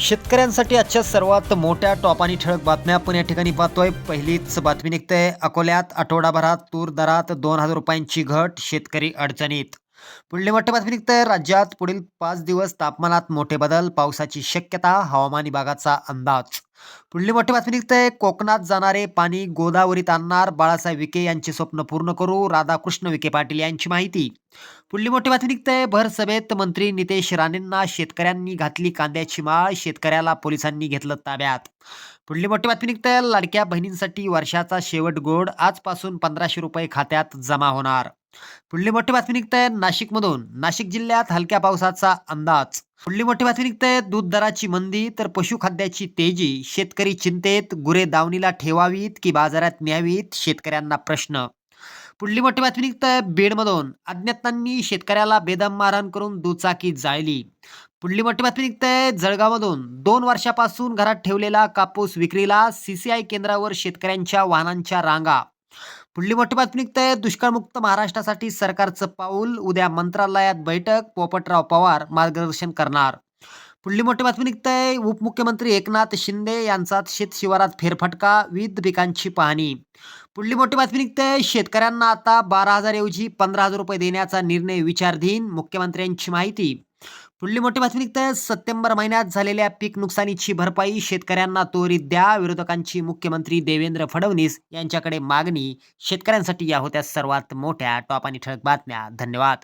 शेतकऱ्यांसाठी आजच्या सर्वात मोठ्या टॉप आणि ठळक बातम्या आपण या ठिकाणी पाहतोय. पहिलीच बातमी निघते. अकोल्यात आठवडाभरात तूर दरात दोन हजार रुपयांची घट. शेतकरी अडचणीत. पुढली मोठे बातमी निघते राज्यात पुढील पाच दिवस तापमानात मोठे बदल पावसाची शक्यता हवामान विभागाचा अंदाज. पुढली मोठी बातमी निघते कोकणात जाणारे पाणी गोदावरीत आणणार. बाळासाहेब विखे यांचे स्वप्न पूर्ण करू. राधाकृष्ण विखे पाटील यांची माहिती. पुढली मोठी बातमी निघते भर सभेत मंत्री नितेश राणेंना शेतकऱ्यांनी घातली कांद्याची माळ. शेतकऱ्याला पोलिसांनी घेतलं ताब्यात. पुढली मोठी बातमी निघते लाडक्या बहिणींसाठी वर्षाचा शेवट गोड. आजपासून पंधराशे रुपये खात्यात जमा होणार. पुढली मोठी बातमी निघते नाशिकमधून. नाशिक जिल्ह्यात हलक्या पावसाचा अंदाज. पुढली मोठी बातमी निघते दूध दराची मंदी तर पशुखाद्याची तेजी. शेतकरी चिंतेत गुरे दावणीला ठेवावीत की बाजारात न्यावीत? शेतकऱ्यांना प्रश्न. पुढली मोठी बातमी निघते बीडमधून. अज्ञातांनी शेतकऱ्याला बेदम मारहाण करून दुचाकी जाळली. पुढली मोठी बातमी निघते जळगावमधून. दोन वर्षापासून घरात ठेवलेला कापूस विक्रीला सीसीआय केंद्रावर शेतकऱ्यांच्या वाहनांच्या रांगा. पुढली मोठी बातमी निघते. दुष्काळमुक्त महाराष्ट्रासाठी सरकारचं पाऊल. उद्या मंत्रालयात बैठक. पोपटराव पवार मार्गदर्शन करणार. पुढली मोठी बातमी निघतंय उपमुख्यमंत्री एकनाथ शिंदे यांचा शेत शिवारात फेरफटका विविध पिकांची पाहणी. पुढली मोठी बातमी निघतंय शेतकऱ्यांना आता बारा हजार ऐवजी पंधरा हजार रुपये देण्याचा निर्णय विचारधीन. मुख्यमंत्र्यांची माहिती. पुढली मोठी बातमी निघते सप्टेंबर महिन्यात झालेल्या पीक नुकसानीची भरपाई शेतकऱ्यांना त्वरित द्या. विरोधकांची मुख्यमंत्री देवेंद्र फडणवीस यांच्याकडे मागणी. शेतकऱ्यांसाठी या होत्या सर्वात मोठ्या टॉप आणि ठळक बातम्या. धन्यवाद.